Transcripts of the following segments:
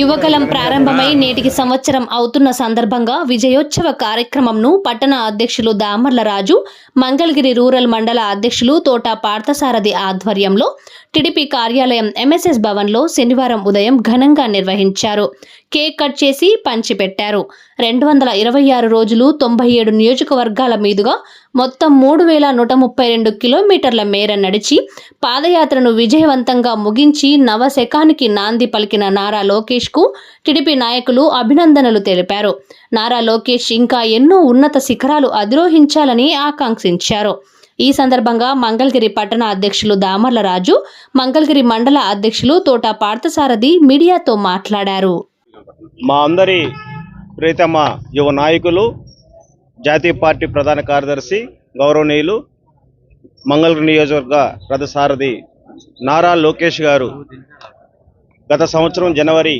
యువకలం ప్రారంభమై నేటికి సంవత్సరం అవుతున్న సందర్భంగా విజయోత్సవ కార్యక్రమంను పట్టణ అధ్యక్షులు దామర్ల రాజు మంగళగిరి రూరల్ మండల అధ్యక్షులు తోట పార్థసారథి ఆధ్వర్యంలో టిడిపి కార్యాలయం ఎంఎస్ఎస్ భవన్లో శనివారం ఉదయం ఘనంగా నిర్వహించారు. కేక్ కట్ చేసి పంచిపెట్టారు. రెండు వందల ఇరవై ఆరు రోజులు తొంభై ఏడు నియోజకవర్గాల మీదుగా మొత్తం మూడు వేల నూట ముప్పై రెండు కిలోమీటర్ల మేర నడిచి పాదయాత్రను విజయవంతంగా ముగించి నవశకానికి నాంది పలికిన నారా లోకేష్కు టీడీపీ టిడిపి నాయకులు అభినందనలు తెలిపారు. నారా లోకేష్ ఇంకా ఎన్నో ఉన్నత శిఖరాలు అధిరోహించాలని ఆకాంక్షించారు. ఈ సందర్భంగా మంగళగిరి పట్టణ అధ్యక్షులు దామర్ల రాజు మంగళగిరి మండల అధ్యక్షులు తోట పార్థసారథి మీడియాతో మాట్లాడారు. మా అందరి ప్రీతమ యువ నాయకులు జాతీయ పార్టీ ప్రధాన కార్యదర్శి గౌరవనీయులు మంగళగిరి నియోజకవర్గ రథసారథి నారా లోకేష్ గారు గత సంవత్సరం జనవరి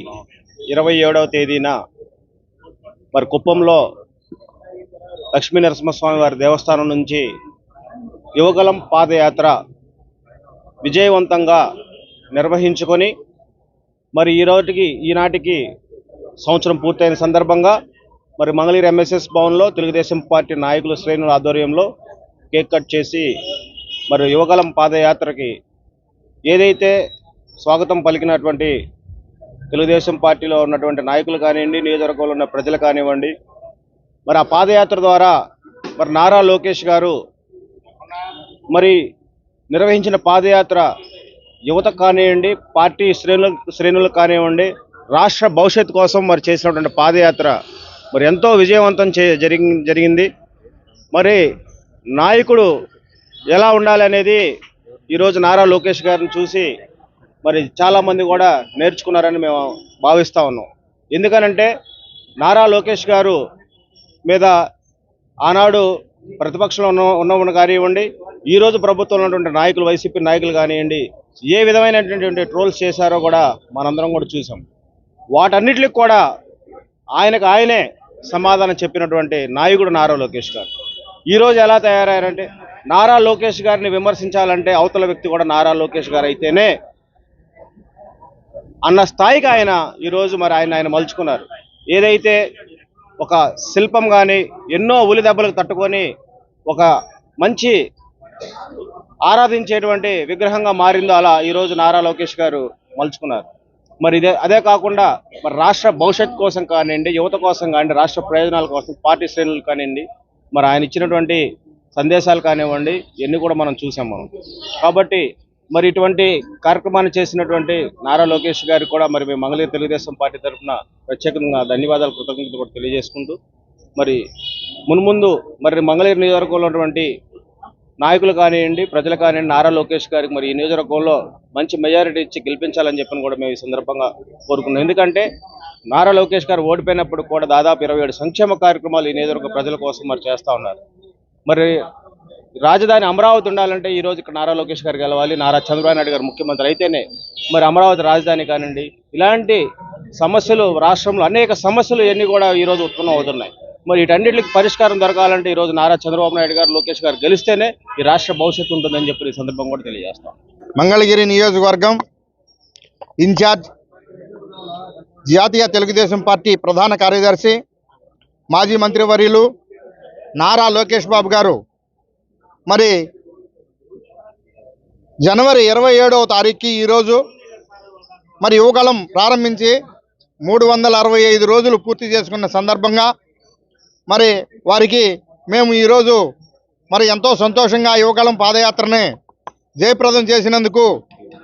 ఇరవై ఏడవ తేదీన మరి కుప్పంలో లక్ష్మీ నరసింహస్వామి వారి దేవస్థానం నుంచి యువగలం పాదయాత్ర విజయవంతంగా నిర్వహించుకొని మరి ఈ రోజుకి ఈనాటికి సంవత్సరం పూర్తయిన సందర్భంగా మరి మంగళగిరి ఎంఎస్ఎస్ భవన్లో తెలుగుదేశం పార్టీ నాయకుల శ్రేణుల ఆధ్వర్యంలో కేక్ కట్ చేసి మరి యువగలం పాదయాత్రకి ఏదైతే స్వాగతం పలికినటువంటి తెలుగుదేశం పార్టీలో ఉన్నటువంటి నాయకులు కానివ్వండి నియోజకవర్గంలో ఉన్న ప్రజలు కానివ్వండి మరి ఆ పాదయాత్ర ద్వారా మరి నారా లోకేష్ గారు మరి నిర్వహించిన పాదయాత్ర యువత కానివ్వండి పార్టీ శ్రేణులు శ్రేణులకు కానివ్వండి రాష్ట్ర భవిష్యత్తు కోసం మరి చేసినటువంటి పాదయాత్ర మరి ఎంతో విజయవంతం చే జరిగి జరిగింది. మరి నాయకుడు ఎలా ఉండాలి అనేది ఈరోజు నారా లోకేష్ గారిని చూసి మరి చాలామంది కూడా నేర్చుకున్నారని మేము భావిస్తూ ఉన్నాం. ఎందుకనంటే నారా లోకేష్ గారు మీద ఆనాడు ప్రతిపక్షంలో ఉన్న ఉన్నవాడు కానివ్వండి ఈ రోజు ప్రభుత్వంలో ఉన్నటువంటి నాయకులు వైసీపీ నాయకులు కానివ్వండి ఏ విధమైనటువంటి ట్రోల్స్ చేశారో కూడా మనందరం కూడా చూసాం. వాటన్నిటికి కూడా ఆయనకు ఆయనే సమాధానం చెప్పినటువంటి నాయకుడు నారా లోకేష్ గారు. ఈరోజు ఎలా తయారయ్యారంటే నారా లోకేష్ గారిని విమర్శించాలంటే అవతల వ్యక్తి కూడా నారా లోకేష్ గారు అయితేనే అన్న స్థాయికి ఆయన ఈరోజు మరి ఆయన ఆయన మలుచుకున్నారు. ఏదైతే ఒక శిల్పం కానీ ఎన్నో ఉలి దెబ్బలకు తట్టుకొని ఒక మంచి ఆరాధించేటువంటి విగ్రహంగా మారిందో అలా ఈరోజు నారా లోకేష్ గారు మలుచుకున్నారు. మరి ఇదే అదే కాకుండా మరి రాష్ట్ర భవిష్యత్ కోసం కానివ్వండి యువత కోసం కానివ్వండి రాష్ట్ర ప్రయోజనాల కోసం పార్టీ శ్రేణులు కానివ్వండి మరి ఆయన ఇచ్చినటువంటి సందేశాలు కానివ్వండి ఇవన్నీ కూడా మనం చూసాం మనం. కాబట్టి మరి ఇటువంటి కార్యక్రమాన్ని చేసినటువంటి నారా లోకేష్ గారికి కూడా మరి మేము మంగళగిరి తెలుగుదేశం పార్టీ తరఫున ప్రత్యేకంగా ధన్యవాదాలు కృతజ్ఞతలు కూడా తెలియజేసుకుంటూ మరి మున్ముందు మరి మంగళగిరి నియోజకవర్గంలో ఉన్నటువంటి నాయకులు కానివ్వండి ప్రజలు కానివ్వండి నారా లోకేష్ గారికి మరి ఈ నియోజకవర్గంలో మంచి మెజారిటీ ఇచ్చి గెలిపించాలని చెప్పని కూడా మేము ఈ సందర్భంగా కోరుకున్నాం. ఎందుకంటే నారా లోకేష్ గారు ఓడిపోయినప్పుడు కూడా దాదాపు ఇరవై ఏడు సంక్షేమ కార్యక్రమాలు ఈ నియోజకవర్గ ప్రజల కోసం మరి చేస్తూ ఉన్నారు. మరి రాజధాని అమరావతి ఉండాలంటే ఈ రోజు ఇక్కడ నారా లోకేష్ గారు గెలవాలి నారా చంద్రబాబు నాయుడు గారు ముఖ్యమంత్రి అయితేనే మరి అమరావతి రాజధాని కానివ్వండి ఇలాంటి సమస్యలు రాష్ట్రంలో అనేక సమస్యలు ఇవన్నీ కూడా ఈ రోజు ఉత్పన్నం అవుతున్నాయి. మరి వీటన్నిటికి పరిష్కారం దొరకాలంటే ఈ రోజు నారా చంద్రబాబు నాయుడు గారు లోకేష్ గారు గెలిస్తేనే ఈ రాష్ట్ర భవిష్యత్తు ఉంటుందని చెప్పి ఈ సందర్భం కూడా తెలియజేస్తాం. మంగళగిరి నియోజకవర్గం ఇన్ఛార్జ్ జాతీయ తెలుగుదేశం పార్టీ ప్రధాన కార్యదర్శి మాజీ మంత్రివర్యులు నారా లోకేష్ బాబు గారు. మరి జనవరి ఇరవై ఏడవ తారీఖుకి ఈరోజు మరి యువకాలం ప్రారంభించి మూడు వందల అరవై ఐదు రోజులు పూర్తి చేసుకున్న సందర్భంగా మరి వారికి మేము ఈరోజు మరి ఎంతో సంతోషంగా యువకాలం పాదయాత్రని జయప్రదం చేసినందుకు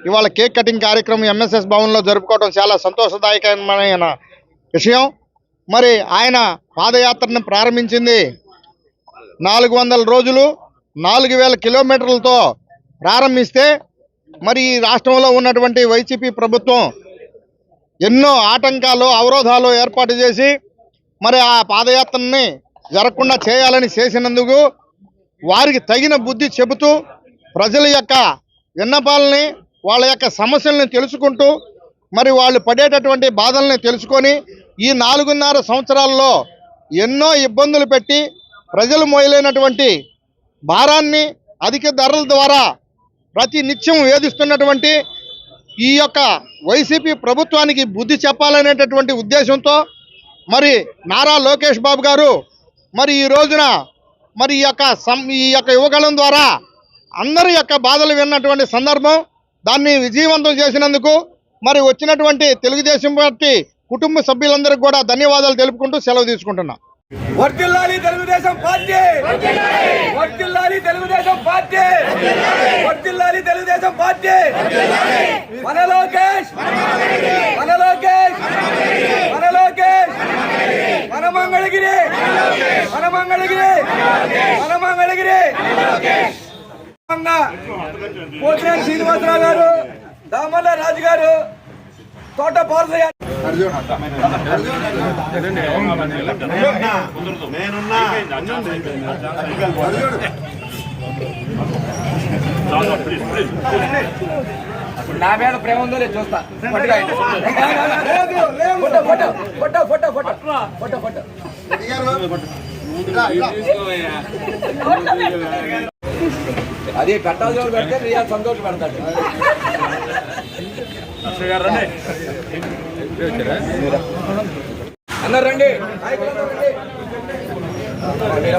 ఇవాళ కేక్ కటింగ్ కార్యక్రమం ఎంఎస్ఎస్ భవన్లో జరుపుకోవడం చాలా సంతోషదాయకమైన విషయం. మరి ఆయన పాదయాత్రను ప్రారంభించింది నాలుగు వందల రోజులు నాలుగు వేల కిలోమీటర్లతో ప్రారంభిస్తే మరి ఈ రాష్ట్రంలో ఉన్నటువంటి వైసీపీ ప్రభుత్వం ఎన్నో ఆటంకాలు అవరోధాలు ఏర్పాటు చేసి మరి ఆ పాదయాత్రని జరగకుండా చేయాలని చేసినందుకు వారికి తగిన బుద్ధి చెబుతూ ప్రజల యొక్క విన్నపాలని వాళ్ళ యొక్క సమస్యలను తెలుసుకుంటూ మరి వాళ్ళు పడేటటువంటి బాధల్ని తెలుసుకొని ఈ నాలుగున్నర సంవత్సరాల్లో ఎన్నో ఇబ్బందులు పెట్టి ప్రజలు మోయలేనటువంటి భారాన్ని అధిక ధరల ద్వారా ప్రతి నిత్యం వేధిస్తున్నటువంటి ఈ యొక్క వైసీపీ ప్రభుత్వానికి బుద్ధి చెప్పాలనేటటువంటి ఉద్దేశంతో మరి నారా లోకేష్ బాబు గారు మరి ఈ రోజున మరి ఈ యొక్క సం ఈ యొక్క యువగలం ద్వారా అందరి యొక్క బాధలు విన్నటువంటి సందర్భం దాన్ని విజయవంతం చేసినందుకు మరి వచ్చినటువంటి తెలుగుదేశం పార్టీ కుటుంబ సభ్యులందరికీ కూడా ధన్యవాదాలు తెలుపుకుంటూ సెలవు తీసుకుంటున్నా. Telugu Desam party! Telugu Desam party! Telugu Desam party! మన లోకేష్ మన లోకేష్ మన లోకేష్ మన మంగళగిరి మన మంగళగిరి! మన మంగళగిరి! పోతినేని శ్రీనివాసరావు గారు దామల్ల రాజు గారు తోట పాలసయ్య నా మీద ప్రేమ ఉందో లేదు చూస్తా. అది పెట్టాల్సి వాడు పెడితే రియా సంతోష పెడతాడు. అందరు రండి. రండి.